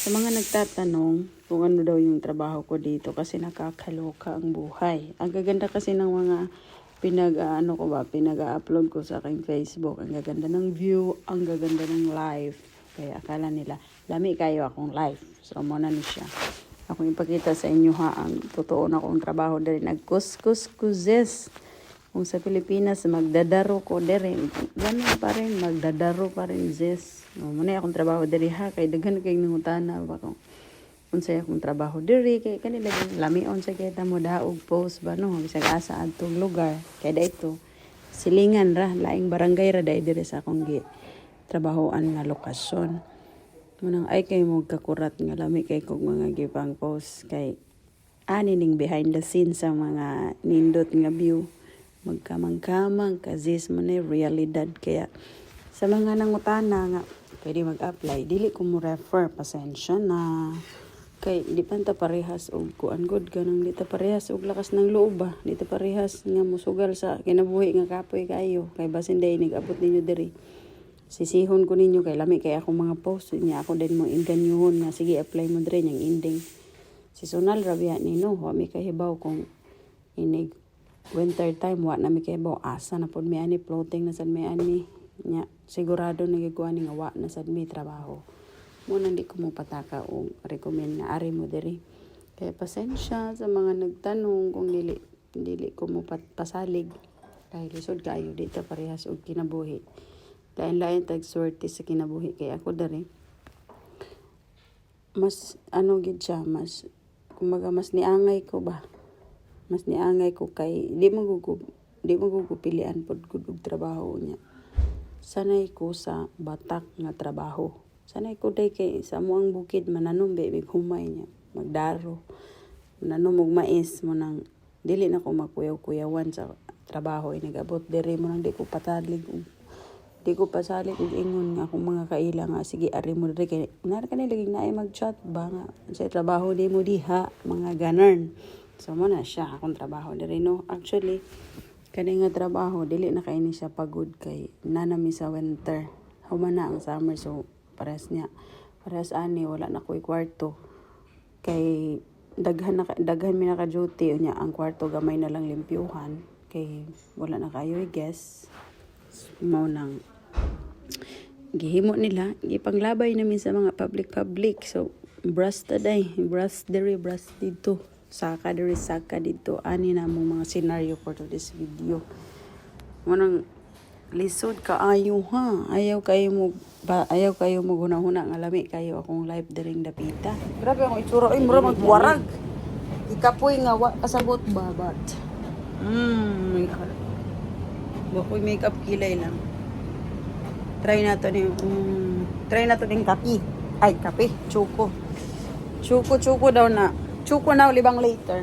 Sa mga nagtatanong kung ano daw yung trabaho ko dito kasi nakakaloka ang buhay. Ang gaganda kasi ng mga pinag ano ko ba, pinag-upload ko sa aking Facebook. Ang gaganda ng view, ang gaganda ng live. Kaya akala nila, lami kayo akong live. So, muna ni siya. Ako ipakita sa inyo ha, ang totoo na kong trabaho dahil nagkuskus-kuses. Kung sa Pilipinas, magdadaro ko dere. Ganun pa rin, magdadaro pa rin, zes. No, muna akong trabaho dere ha, kay daghan kay nangutana ba kung unsay akong trabaho dere kay kanila gyud lamion sa kita mo daog post ba no? Bisag asa adtong lugar. Kay da ito silingan ra laing barangay ra dai dire sa akong gi trabahoan nga lokasyon. Munang ay kay mo kakurat nga lami kay kog mga gipang post. Kay ani ning behind the scenes sa mga nindot nga view magkamang-kamang kazis mo ni realidad. Kaya sa mga nangutana nga pwede mag-apply. Dili ko mo refer pasensya na. Kay di pa ta parehas og kuan good ganang di ta parehas og lakas ng loob ba di ta parehas nga musugal sa kinabuhi nga kapoy kayo. Kay basin day nigabot ninyo diri. Sisihon ko ninyo kay lami kay ako mga post niya ako din mo inganyuhon nga sige apply mo diri yang ending. Seasonal rabia ni no wa mi kahibaw kung inig winter time wa na mi kahibaw asa na pud mi ani floating na sad mi ani. Nya sigurado nagiguan nga wa na sad mi trabaho. Mo nang di ko mo pataka o recommend nga ari mo diri. Kaya pasensya sa mga nagtanong kung dili dili ko mo pasalig. Kay lisod kayo dito parehas og kinabuhi. Lain-lain tag swerte sa kinabuhi kay ako diri. Mas ano gid siya mas kumaga mas niangay ko ba mas niangay ko kay di mo gugu di mo gugupilian pod gud og trabaho niya. Sanay ko sa batak nga trabaho. Sanay ko day kay sa muang bukid mananom be humay niya. Magdaro. Mananom og mais mo nang dili na ko makuyaw-kuyawan sa trabaho inigabot diri mo nang di ko patalig og di ko pasalig og ingon nga akong mga kaila nga sige ari mo diri. Kay nar kani lagi na ay mag-chat ba nga sa trabaho di mo diha mga ganern so mo na siya akong trabaho. Diri no? Actually kani nga trabaho dili na kay ni siya pagod kay nanami sa winter. Human na ang summer so pares niya. Pares ani wala na ko'y kwarto. Kay daghan na daghan mi naka duty unya ang kwarto gamay na lang limpyuhan. Kay wala na kayo i guess. Mao nang gihimo nila. Gipanglabay namin sa mga public public so brush taday brush diri brush dito saka diri saka dito ani na mo mga scenario for this video mo nang lisod ka ayo ha ayaw kayo mo ba, ayaw kayo mo hunahuna nga lami kayo akong live diring dapita grabe akong itsura ay mura magwarag ikapoy nga wa kasabot babat mm Bakoy makeup kilay lang. Try nato ni um, try nato ning kape. Ay, kape, chuko. Chuko chuko daw na. Chuko na libang later.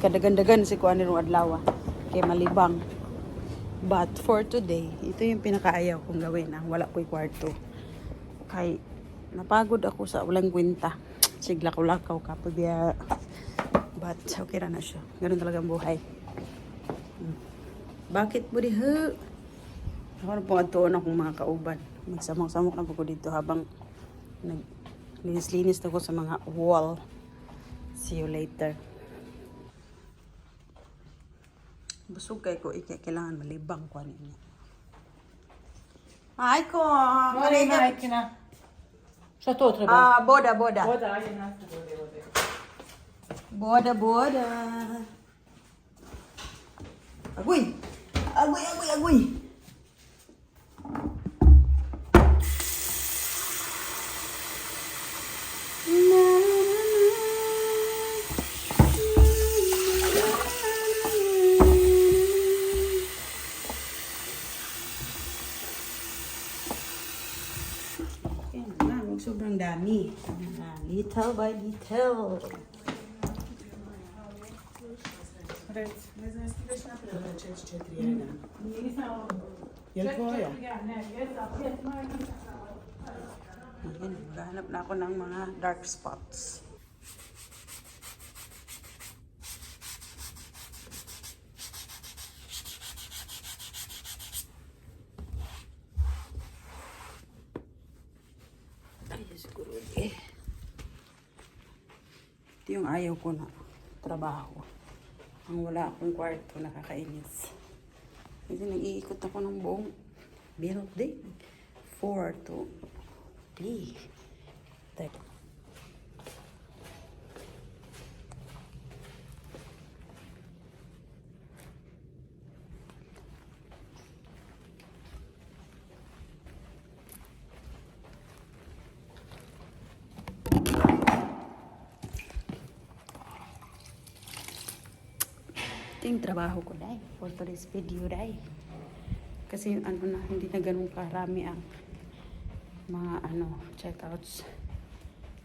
Kadagan-dagan si kuan nung adlaw. Kay malibang. But for today, ito yung pinakaayaw kong gawin. Ang wala ko'y kwarto. Kay napagod ako sa walang kwenta. Sigla ko lakaw ka biya. But okay na na siya. Ganun talaga ang buhay. Bakit mo di ha? Ako na pong atuon akong mga kauban. Magsamok-samok na po ko dito habang naglinis-linis ako sa mga wall. See you later. Busog kay ko ika kailangan malibang ko niya. Ay ko. Mali na kina. Sa to treba? Ah, boda, boda. Boda, ay na. bode, boda. Boda, boda. Agui, agui, agui, agui. ang dami. Uh, little by little. Ayan, naghahanap na ako ng mga dark spots. Gurud eh. Ito yung ayaw ko na trabaho. Ang wala akong kwarto, nakakainis. Kasi nag-iikot ako ng buong building. 4 to 3. Ito yung trabaho ko, dai. For today's video, dai. Kasi ano na, hindi na ganun karami ang mga ano, checkouts.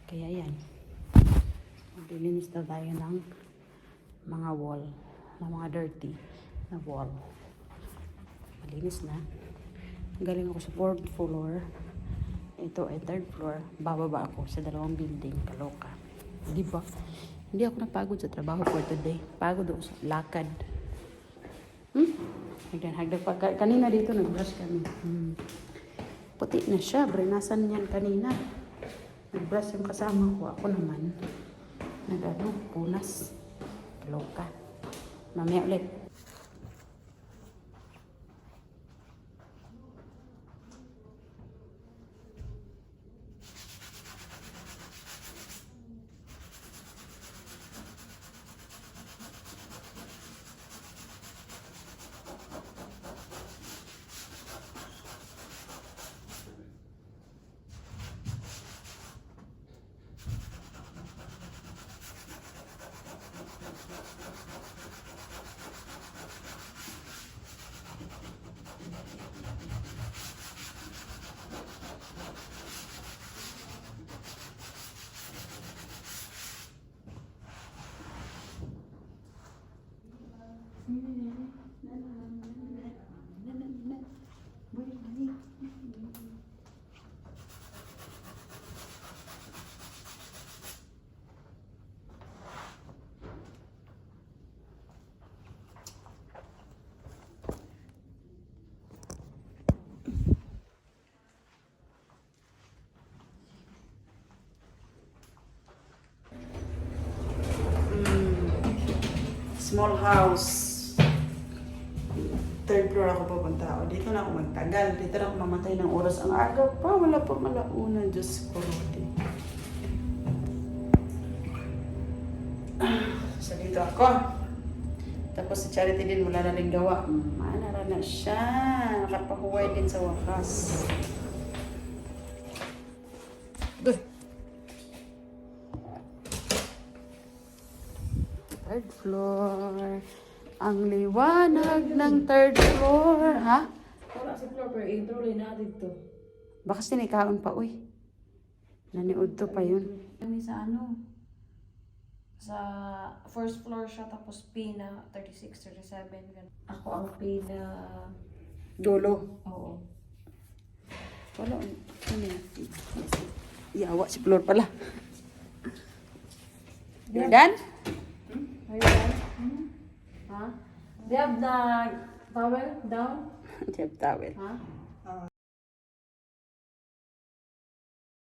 Kaya yan. Maglilinis na tayo ng mga wall, ng mga dirty na wall. Malinis na. Galing ako sa fourth floor. Ito ay third floor. Bababa ako sa dalawang building. Kaloka. Di ba? Hindi ako napagod sa trabaho for today. Pagod ako sa lakad. Hmm? Hagdan, hagdan pa. Ka- Kanina dito nag-brush kami. Hmm. Puti na siya. Brenasan niyan kanina. Nag-brush yung kasama ko. Ako naman. Nag-ano, punas. Loka. Mamaya ulit. Mm. Small house. Third floor ako pupunta. O, dito na ako magtagal. Dito na ako mamatay ng oras. Ang aga pa. Wala pa malauna. Diyos ko. Rudy. So, dito ako. Tapos sa charity din, wala na rin gawa. Manara na siya. Nakapahuway din sa wakas. Doy. Third floor. Ang liwanag ng third floor. Ha? Wala sa floor pero i-tuloy natin to. Baka sinikaon pa, uy. Naniod to pa yun. Kami sa ano? Sa first floor siya tapos P na 36, 37. ganun. Ako ang P na... Dolo. Oo. Wala. Ano yan? Yawa si floor pala. You're done? Are you done? Ha? Do you have the towel down? Jeff towel. Ha?